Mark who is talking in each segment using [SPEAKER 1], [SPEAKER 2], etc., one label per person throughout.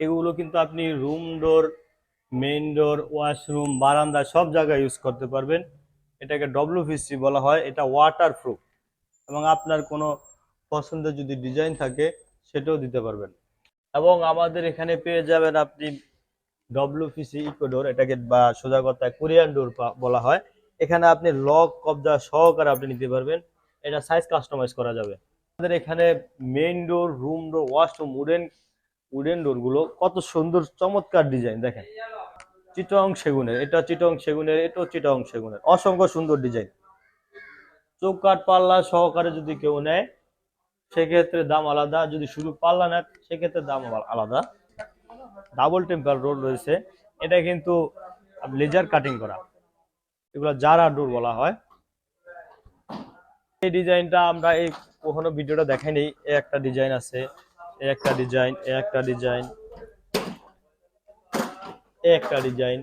[SPEAKER 1] এগুলো কিন্তু আপনি room door main door washroom বারান্দা সব জায়গায় ইউজ করতে পারবেন। এটাকে ডব্লিউপিসি বলা হয়, এটা ওয়াটার প্রুফ এবং আপনার কোনো পছন্দের যদি ডিজাইন থাকে, সেটাও দিতে পারবেন। এবং আমাদের এখানে পেয়ে যাবেন আপনি ডব্লিউপিসি ইকোডোর এটাকে বা সোজা কথায় কোরিয়ান ডোর বলা হয়। এখানে আপনি লক কবজা সহকারে আপনি নিতে পারবেন। এটা সাইজ কাস্টমাইজ করা যাবে। আমাদের এখানে main door room door washroom wooden wooden ডোরগুলো, কত সুন্দর, চমৎকার ডিজাইন দেখেন। চিটং সেগুনের, এটা চিটং সেগুনের, এটাও চিটং সেগুনের, অসংখ্য সুন্দর ডিজাইন চৌকাট পাল্লা সহকারে যদি কেউ নেয়, সেক্ষেত্রে দাম আলাদা, যদি শুধু পাল্লা নেয়, সেক্ষেত্রে দাম আলাদা। ডাবল টেম্পার রোড রয়েছে, এটা কিন্তু লেজার কাটিং করা। এগুলো জারা ডোর বলা হয়। এই ডিজাইনটা আমরা এই কখনো ভিডিওটা দেখাইনি একটা ডিজাইন আছে। একটা ডিজাইন একটা ডিজাইন একটা ডিজাইন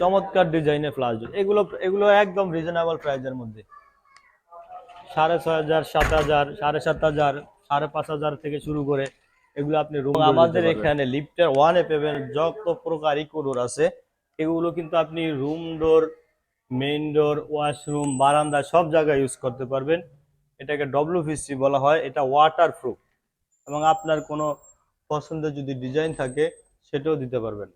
[SPEAKER 1] চমৎকার ডিজাইনের ফ্লাশ ডোর এগুলো এগুলো একদম রিজনেবল প্রাইসের মধ্যে। সাড়ে ছয় হাজার সাত হাজার সাড়ে সাত হাজার সাড়ে পাঁচ হাজার থেকে শুরু করে এগুলো আপনি রুম আমাদের এখানে লিফটের ওয়ানে পেবেন যত প্রকার ইকোডোর আছে এগুলো কিন্তু আপনি room door main door washroom বারান্দা সব জায়গায় ইউজ করতে পারবেন। এটাকে ডব্লিউপিসি বলা হয়, এটা ওয়াটার প্রুফ এবং আপনার কোনো পছন্দের যদি ডিজাইন থাকে, সেটাও দিতে পারবেন।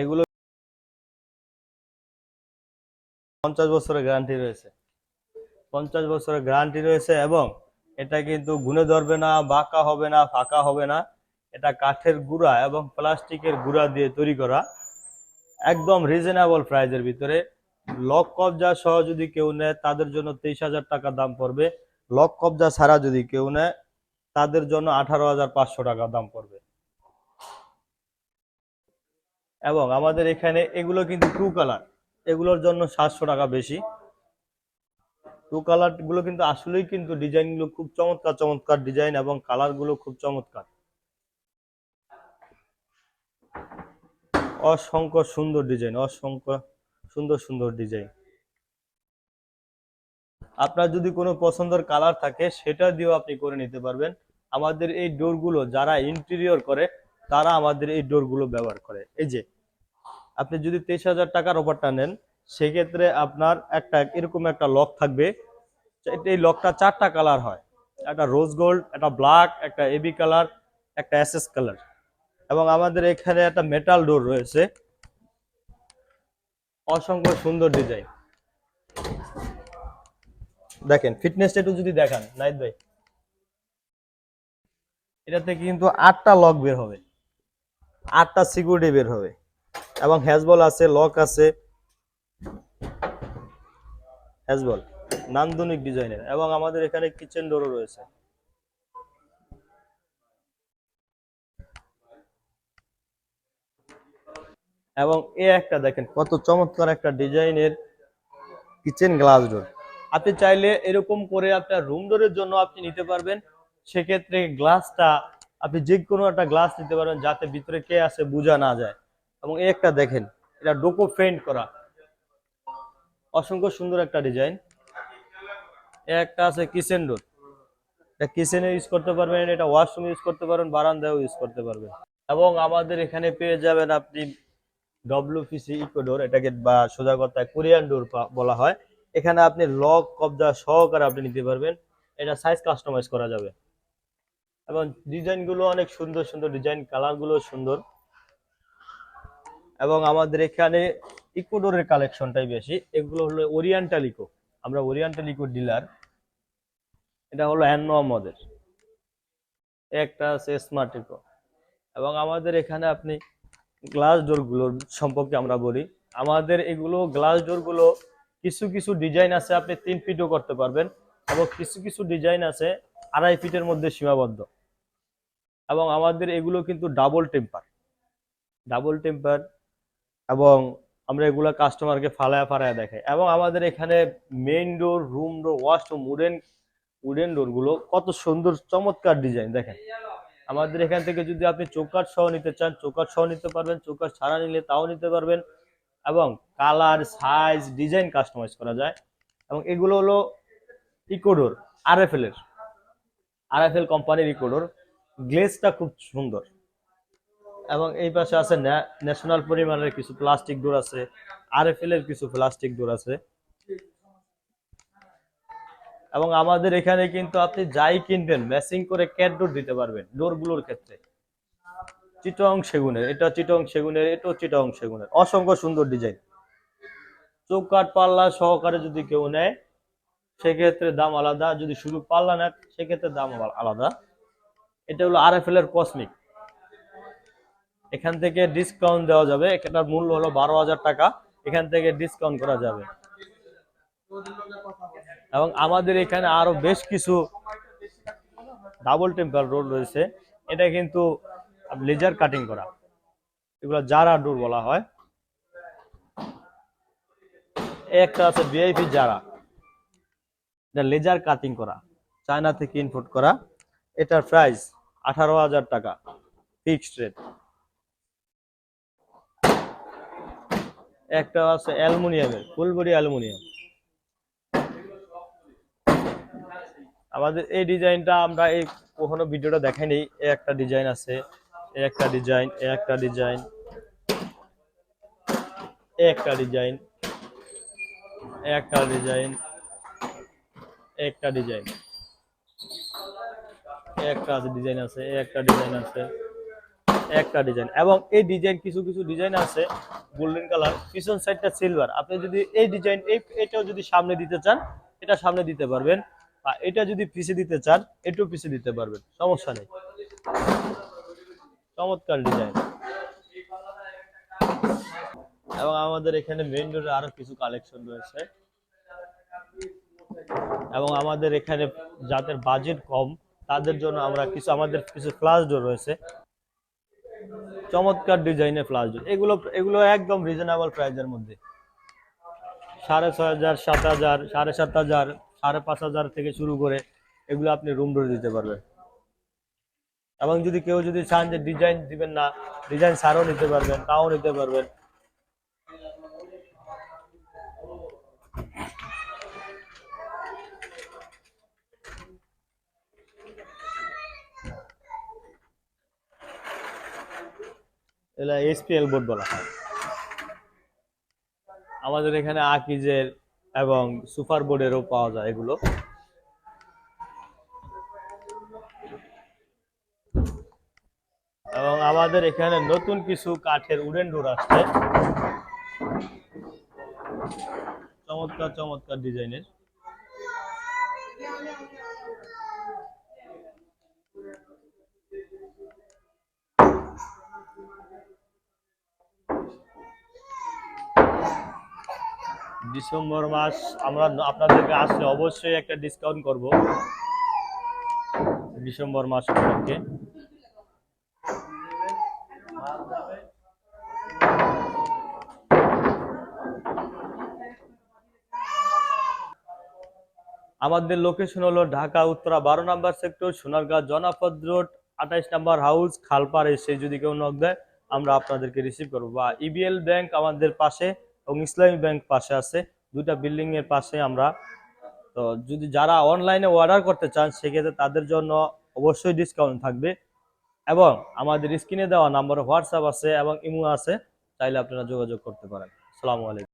[SPEAKER 1] এগুলো পঞ্চাশ বছরের গ্যারান্টি রয়েছে। পঞ্চাশ বছরের গ্যারান্টি রয়েছে এবং এটা কিন্তু গুনে ধরবে না, বাঁকা হবে না, ফাঁকা হবে না। এটা কাঠের গুঁড়া এবং প্লাস্টিকের গুঁড়া দিয়ে তৈরি করা। একদম রিজনেবল প্রাইজের ভিতরে। লক কবজা সহ যদি কেউ নেয়, তাদের জন্য তেইশ হাজার টাকা দাম পড়বে। লক কবজা ছাড়া যদি কেউ নেয়, তাদের জন্য আঠারো হাজার পাঁচশো টাকা দাম পড়বে। এবং আমাদের এখানে এগুলো কিন্তু টু কালার এগুলোর জন্য সাতশো টাকা বেশি। টু কালারগুলো কিন্তু আসলেই কিন্তু ডিজাইনগুলো খুব চমৎকার চমৎকার ডিজাইন এবং কালারগুলো খুব চমৎকার। অসংখ্য সুন্দর ডিজাইন, অসংখ্য সুন্দর সুন্দর ডিজাইন। আপনার যদি কোনো পছন্দের কালার থাকে, সেটা দিয়েও আপনি করে নিতে পারবেন। আমাদের এই ডোরগুলো যারা ইন্টেরিয়র করে, তারা আমাদের এই ডোরগুলো ব্যবহার করে। এই যে, আপনি যদি তেইশ হাজার টাকার ওপরটা নেন, সেক্ষেত্রে আপনার একটা এরকম একটা লক থাকবে। এই লকটা চারটা কালার হয়। একটা রোজ গোল্ড একটা ব্ল্যাক একটা এবি কালার একটা এসএস কালার এবং আমাদের এখানে একটা মেটাল ডোর রয়েছে। অসংখ্য সুন্দর ডিজাইন দেখেন ফিটনেসটা একটু যদি দেখান নাইদ ভাই। এটাতে কিন্তু আটটা লক বের হবে। আটটা সিকিউরিটি বের হবে। এবং হ্যাজবল আছে লক আছে। হ্যাজবল নান্দনিক ডিজাইনের এবং আমাদের এখানে কিচেন ডোরও রয়েছে। এবং এ একটা দেখেন কত চমৎকার একটা ডিজাইনের কিচেন গ্লাস ডোর। আপনি চাইলে এরকম করে আপনার রুম ডোরের জন্য আপনি নিতে পারবেন। সেক্ষেত্রে গ্লাসটা আপনি যে কোনো একটা গ্লাস নিতে পারবেন যাতে ভিতরে কে আছে বোঝা না যায়। এবং এ একটা দেখেন, এটা ডোকো ফেন্ট করা। অসংখ্য সুন্দর একটা ডিজাইন। একটা আছে কিচেন ডোর। এটা কিচেনে ইউজ করতে পারবেন, এটা ওয়াশরুম ইউজ করতে পারবেন বারান্দাও ইউজ করতে পারবেন। এবং আমাদের এখানে পেয়ে যাবেন আপনি ডব্লিউপিসি ইকোডোর এটাকে বা সোজা কথায় কোরিয়ান ডোর বলা হয়। এখানে আপনি লক কবজা সহকারে আপনি নিতে পারবেন। এটা সাইজ কাস্টমাইজ করা যাবে। এবং ডিজাইনগুলো অনেক সুন্দর সুন্দর ডিজাইন কালারগুলো সুন্দর। এবং আমাদের এখানে ইকোডোরের কালেকশনটাই বেশি। এগুলো হলো ওরিয়েন্টাল ইকো আমরা ওরিয়েন্টাল ইকো ডিলার এটা হলো অ্যানোয়ামদের একটা আছে স্মার্ট ইকো এবং আমাদের এখানে আপনি গ্লাস ডোরগুলোর সম্পর্কে আমরা বলি। আমাদের এগুলো গ্লাস ডোরগুলো কিছু কিছু ডিজাইন আছে, আপনি তিন ফিটও করতে পারবেন এবং কিছু কিছু ডিজাইন আছে আড়াই ফিটের মধ্যে সীমাবদ্ধ। এবং আমাদের এগুলো কিন্তু ডাবল টেম্পার ডাবল টেম্পার এবং আমরা এগুলো কাস্টমারকে ফালায়া ফালায়া দেখাই। এবং আমাদের এখানে main door room door washroom wooden wooden ডোরগুলো কত সুন্দর, চমৎকার ডিজাইন দেখেন। আমাদের এখান থেকে যদি আপনি চৌকাট সহ নিতে চান চৌকাট সহ নিতে পারবেন চৌকাট ছাড়া নিলে তাও নিতে পারবেন এবং কালার, সাইজ, ডিজাইন কাস্টমাইজ করা যায় এবং এগুলো হলো ইকোডোর, আরএফএল এর এল কোম্পানির ইকোডোর। গ্লেজটা খুব সুন্দর এবং এই পাশে আছে ন্যাশনাল পরিমাণের কিছু প্লাস্টিক ডোর আছে, আরএফএল এর কিছু প্লাস্টিক ডোর আছে। এবং আমাদের এখানে কিন্তু আপনি যাই কিনবেন ম্যাচিং করে ক্যাট ডোর দিতে পারবেন ডোরগুলোর ক্ষেত্রে। চিটং সেগুনের, এটা চিটং সেগুনের, এটাও চিটং সেগুনের। অসংখ্য সুন্দর ডিজাইন চৌকাট পাল্লা সহকারে যদি কেউ নেয়, সেক্ষেত্রে দাম আলাদা। যদি শুধু পাল্লা নেয়, সেক্ষেত্রে দাম আলাদা। এটা হলো আর এফ এল এর কসমিক এখান থেকে ডিসকাউন্ট দেওয়া যাবে। এটার মূল্য হলো বারো হাজার টাকা। এখান থেকে ডিসকাউন্ট করা যাবে। এবং আমাদের এখানে আরও বেশ কিছু ডাবল টেম্পার রোড রয়েছে। এটা কিন্তু লেজার কাটিং করা। এগুলো জারা ডোর বলা হয়। একটা আছে ভিআইপি জারা এটা লেজার কাটিং করা। চায়না থেকে ইনপোর্ট করা। এটার প্রাইস আঠারো হাজার টাকা। ফিক্সড রেট একটা আছে অ্যালুমিনিয়ামের, ফুলবডি অ্যালুমিনিয়াম। আমাদের এই ডিজাইনটা আমরা এই কখনো ভিডিওটা দেখাইনি। এই একটা ডিজাইন আছে, এই একটা ডিজাইন, এই একটা ডিজাইন, এই একটা ডিজাইন, এই একটা ডিজাইন একটা ডিজাইন একটা আছে ডিজাইন আছে একটা ডিজাইন আছে একটা ডিজাইন এবং এই ডিজাইন কিছু কিছু ডিজাইন আছে, গোল্ডেন কালার, পিছন সাইডটা সিলভার। আপনি যদি এই ডিজাইন, এই এটাও যদি সামনে দিতে চান, এটা সামনে দিতে পারবেন। এটা যদি পিছে দিতে চান এটাও পিছে দিতে পারবেন, সমস্যা নেই। চমৎকার ডিজাইন এবং আমাদের এখানে মেইন ডোরে আরও কিছু কালেকশন রয়েছে। এবং আমাদের এখানে যাদের বাজেট কম, তাদের জন্য আমরা কিছু, আমাদের কিছু ফ্লাশ ডোর রয়েছে। চমৎকার ডিজাইনের ফ্লাশ ডোর এগুলো এগুলো একদম রিজনেবল প্রাইসের মধ্যে। সাড়ে ছয় হাজার, সাত হাজার, সাড়ে সাত হাজার সাড়ে পাঁচ হাজার থেকে শুরু করে এগুলো আপনি রুম ডোরে দিতে পারবেন। এবং যদি কেউ যদি চান যে ডিজাইন দিবেন না ডিজাইন সারও নিতে পারবেন, তাও নিতে পারবেন। এসপিএল বোর্ড বলা হয়। আমাদের এখানে আকিজের এবং সুপার বোর্ডেরও পাওয়া যায় এগুলো। এবং আমাদের এখানে নতুন কিছু কাঠের উডেন ডোর আসছে। চমৎকার চমৎকার ডিজাইনের। ডিসেম্বর মাস আমরা আপনাদেরকে আসলে অবশ্যই একটা ডিসকাউন্ট করব। ডিসেম্বর মাস উপলক্ষে। আমাদের লোকেশন হলো ঢাকা উত্তরা বারো number sector Sonargaon, Janapad road আঠাইশ নাম্বার হাউস খালপাড় এসে যদি কেউ নক দেয়, আমরা আপনাদেরকে রিসিভ করব। বা ইবিএল ব্যাংক আমাদের পাশে। এবং ইসলামী ব্যাংক পাশে আছে, দুইটা বিল্ডিং এর পাশে আমরা। তো যদি যারা অনলাইনে অর্ডার করতে চান, সেক্ষেত্রে তাদের জন্য অবশ্যই ডিসকাউন্ট থাকবে। এবং আমাদের স্ক্রিনে দেওয়া নাম্বার হোয়াটসঅ্যাপ আছে এবং ইমো আছে, চাইলে আপনারা যোগাযোগ করতে পারেন। আসসালামু আলাইকুম।